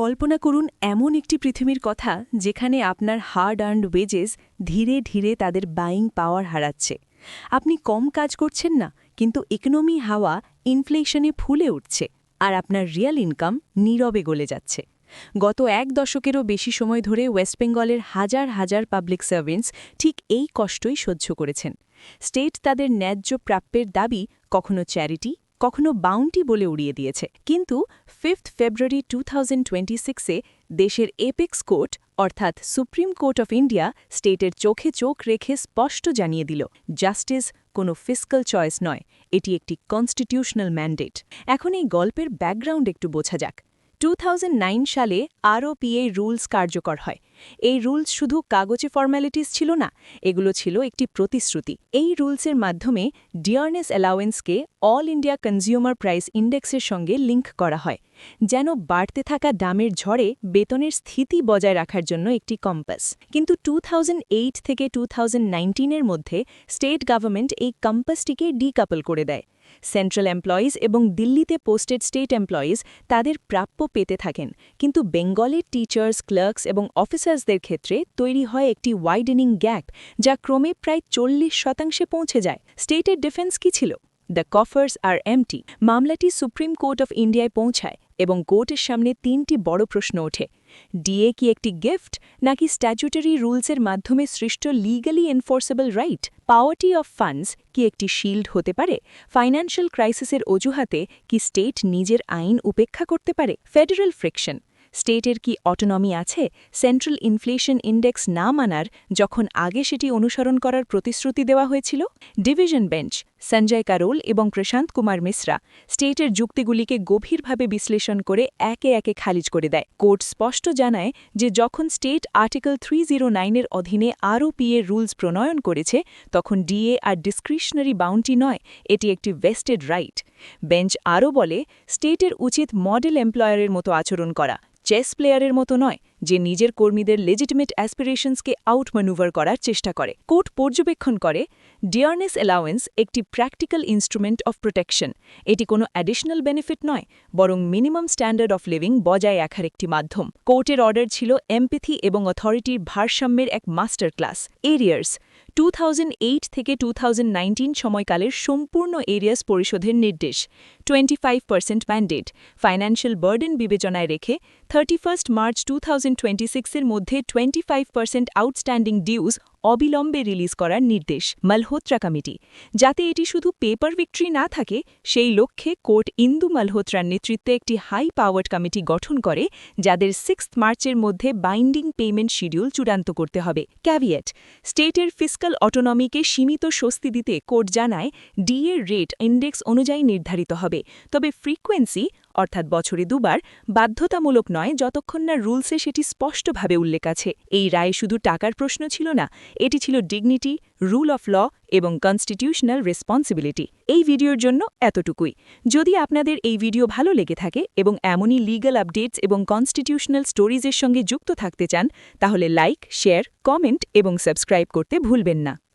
কল্পনা করুন এমন একটি পৃথিবীর কথা যেখানে আপনার হার্ড আর্নড ওয়েজেস ধীরে ধীরে তাদের বাইং পাওয়ার হারাচ্ছে। আপনি কম কাজ করছেন না, কিন্তু ইকোনমি হাওয়া ইনফ্লেশনে ফুলে উঠছে আর আপনার রিয়েল ইনকাম নীরবে গলে যাচ্ছে। গত এক দশকেরও বেশি সময় ধরে ওয়েস্ট বেঙ্গলের হাজার হাজার পাবলিক সার্ভেন্টস ঠিক এই কষ্টই সহ্য করেছেন। স্টেট তাদের ন্যায্য প্রাপ্যের দাবি কখনো চ্যারিটি কখনো বাউন্টি বলে উড়িয়ে দিয়েছে। কিন্তু ফিফথ ফেব্রুয়ারি টু থাউজেন্ড দেশের এপেক্স কোর্ট, অর্থাৎ সুপ্রিম কোর্ট অফ ইন্ডিয়া, স্টেটের চোখে চোখ রেখে স্পষ্ট জানিয়ে দিল, জাস্টিস কোনো ফিসকাল চয়েস নয়, এটি একটি কনস্টিটিউশনাল ম্যান্ডেট। এখন এই গল্পের ব্যাকগ্রাউন্ড একটু বোঝা যাক। টু সালে আরওপিএ রুলস কার্যকর হয়। এই রুলস শুধু কাগজে ফর্ম্যালিটিস ছিল না, এগুলো ছিল একটি প্রতিশ্রুতি। এই রুলসের মাধ্যমে ডিয়ারনেস অ্যালাওয়েন্সকে অল ইন্ডিয়া কনজিউমার প্রাইস ইন্ডেক্সের সঙ্গে লিঙ্ক করা হয়, যেন বাড়তে থাকা দামের ঝড়ে বেতনের স্থিতি বজায় রাখার জন্য একটি কম্পাস কিন্তু টু থেকে টু এর মধ্যে স্টেট গভর্নমেন্ট এই কম্পাসটিকে ডিকাপল করে দেয়। সেন্ট্রাল এমপ্লয়িজ এবং দিল্লিতে পোস্টেড স্টেট এমপ্লয়িজ তাদের প্রাপ্য পেতে থাকেন। কিন্তু বেঙ্গলের টিচার্স ক্লার্কস এবং অফিসার্সদের ক্ষেত্রে তৈরি হয় একটি ওয়াইডেনিং গ্যাপ যা ক্রমে প্রায় চল্লিশ শতাংশে পৌঁছে যায়। স্টেটের ডিফেন্স কি ছিল? দ্য কফার্স আর এমটি মামলাটি সুপ্রিম কোর্ট অফ ইন্ডিয়ায় পৌঁছায় এবং কোর্টের সামনে তিনটি বড় প্রশ্ন ওঠে। ডিএ কি একটি গিফট নাকি স্ট্যাচুটারি রুলসের মাধ্যমে সৃষ্ট লিগালি এনফোর্সেবল রাইট পাওয়ারটি অফ ফান্ডস কি একটি শিল্ড হতে পারে? ফাইন্যান্সিয়াল ক্রাইসিসের অজুহাতে কি স্টেট নিজের আইন উপেক্ষা করতে পারে? ফেডারেল ফ্রিকশন স্টেটের কি অটোনমি আছে? সেন্ট্রাল ইনফ্লেশন ইন্ডেক্স না মানার যখন আগে সেটি অনুসরণ করার প্রতিশ্রুতি দেওয়া হয়েছিল? ডিভিশন বেঞ্চ সঞ্জয় কারোল এবং প্রশান্ত কুমার মিশ্রা স্টেটের যুক্তিগুলিকে গভীরভাবে বিশ্লেষণ করে একে একে খালিজ করে দেয়। কোর্ট স্পষ্ট জানায় যে যখন স্টেট আর্টিকেল থ্রি জিরো নাইনের অধীনে আরওপিএ রুলস প্রণয়ন করেছে, তখন ডিএ আর ডিসক্রিশনারি বাউন্টি নয়, এটি একটি ভেস্টেড রাইট। বেঞ্চ আরও বলে, স্টেটের উচিত মডেল এমপ্লয়ারের মতো আচরণ করা, চেস প্লেয়ারের মতো নয় যে নিজের কর্মীদের লেজিটিমেট অ্যাসপিরেশনসকে আউট ম্যানুভার করার চেষ্টা করে। কোর্ট পর্যবেক্ষণ করে ডিয়ারনেস অ্যালাওয়েন্স একটি প্র্যাকটিক্যাল ইনস্ট্রুমেন্ট অফ প্রোটেকশন এটি কোনো অ্যাডিশনাল বেনিফিট নয়, বরং মিনিমাম স্ট্যান্ডার্ড অফ লিভিং বজায় রাখার একটি মাধ্যম। কোর্টের অর্ডার ছিল এমপিথি এবং অথরিটির ভারসাম্যের এক মাস্টার ক্লাস এরিয়ার্স টু থেকে টু সময়কালের সম্পূর্ণ এরিয়াস পরিশোধের নির্দেশ। Twenty five percent mandate financial burden বিবেচনায় রেখে থার্টি মার্চ টু এর মধ্যে twenty five percent outstanding dues অবিলম্বে রিলিজ করার নির্দেশ মালহোত্রা কমিটি। যাতে এটি শুধু পেপার ভিক্টরি না থাকে, সেই লক্ষ্যে কোর্ট ইন্দু মালহোত্রার নেতৃত্বে একটি হাই পাওয়ার্ড কমিটি গঠন করে, যাদের সিক্স মার্চের মধ্যে বাইন্ডিং পেমেন্ট শিডিউল চূড়ান্ত করতে হবে। ক্যাভিয়েট, স্টেটের ফিসকাল অটোনমিকে সীমিত স্বস্তি দিতে কোর্ট জানায় ডিএর রেট ইন্ডেক্স অনুযায়ী নির্ধারিত হবে। তবে ফ্রিকোয়েন্সি অর্থাৎ বছরে দুবার, বাধ্যতামূলক নয়, যতক্ষণ না রুলসে সেটি স্পষ্টভাবে উল্লেখ আছে। এই রায় শুধু টাকার প্রশ্ন ছিল না, এটি ছিল ডিগনিটি রুল অফ ল এবং কনস্টিটিউশনাল রেসপন্সিবিলিটি এই ভিডিওর জন্য এতটুকুই। যদি আপনাদের এই ভিডিও ভালো লেগে থাকে এবং এমনই লিগাল আপডেটস এবং কনস্টিটিউশনাল স্টোরিজের সঙ্গে যুক্ত থাকতে চান, তাহলে লাইক শেয়ার কমেন্ট এবং সাবস্ক্রাইব করতে ভুলবেন না।